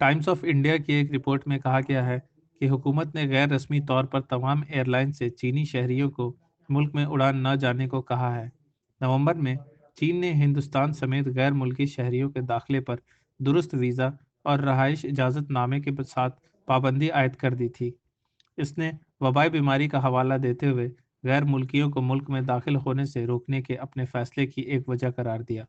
Times of India की एक report में कहा गया है कि हुकूमत ने गैर रस्मी तौर पर तमाम एयरलाइन से चीनी शहरियों को मुल्क में उड़ान न जाने को कहा है। नवंबर में चीन ने हिंदुस्तान समेत गैर मुल्की शहरियों के दाखिले पर दुरुस्त वीज़ा और रहाइश इजाज़त नामे के साथ पाबंदी आयद कर दी थी। इसने वबाई बीमारी का हवाला देते हुए गैर मुल्कियों को मुल्क में दाखिल होने से रोकने के अपने फैसले की एक वजह करार दिया।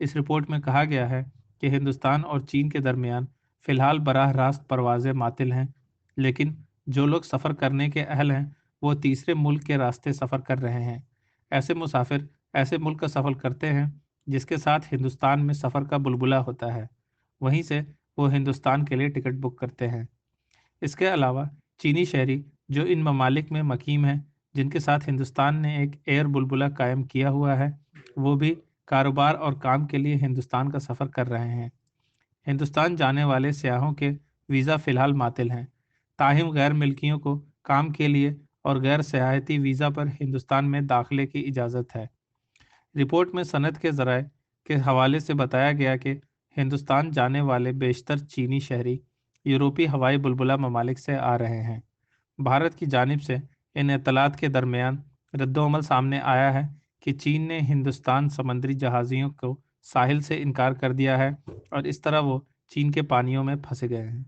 इस रिपोर्ट में कहा गया है कि हिंदुस्तान और चीन के दरमियान फ़िलहाल बराह रास्त परवाज़ें मातिल हैं, लेकिन जो लोग सफ़र करने के अहल हैं, वो तीसरे मुल्क के रास्ते सफ़र कर रहे हैं। ऐसे मुसाफिर ऐसे मुल्क का सफ़र करते हैं, जिसके साथ हिंदुस्तान में सफ़र का बुलबुला होता है। वहीं से वो हिंदुस्तान के लिए टिकट बुक करते हैं। इसके अलावा चीनी शहरी, जो इन ममालिक में मकीम हैं, जिनके साथ हिंदुस्तान ने एक एयर बुलबुला कायम किया हुआ है, वो भी कारोबार और काम के लिए हिंदुस्तान का सफ़र कर रहे हैं। हिंदुस्तान जाने वाले सयाहों के वीज़ा फ़िलहाल मातिल हैं। ताहिम गैर मिल्कियों को काम के लिए और गैर सयाहती वीज़ा पर हिंदुस्तान में दाखिले की इजाज़त है। रिपोर्ट में सनत के ज़राए के हवाले से बताया गया कि हिंदुस्तान जाने वाले बेशतर चीनी शहरी यूरोपीय हवाई बुलबुला ममालिक से आ रहे हैं। भारत की जानब से इन इतलात के दरमियान रद्दमल सामने आया है कि चीन ने हिंदुस्तान समंदरी जहाज़ियों को साहिल से इनकार कर दिया है और इस तरह वो चीन के पानियों में फंसे गए हैं।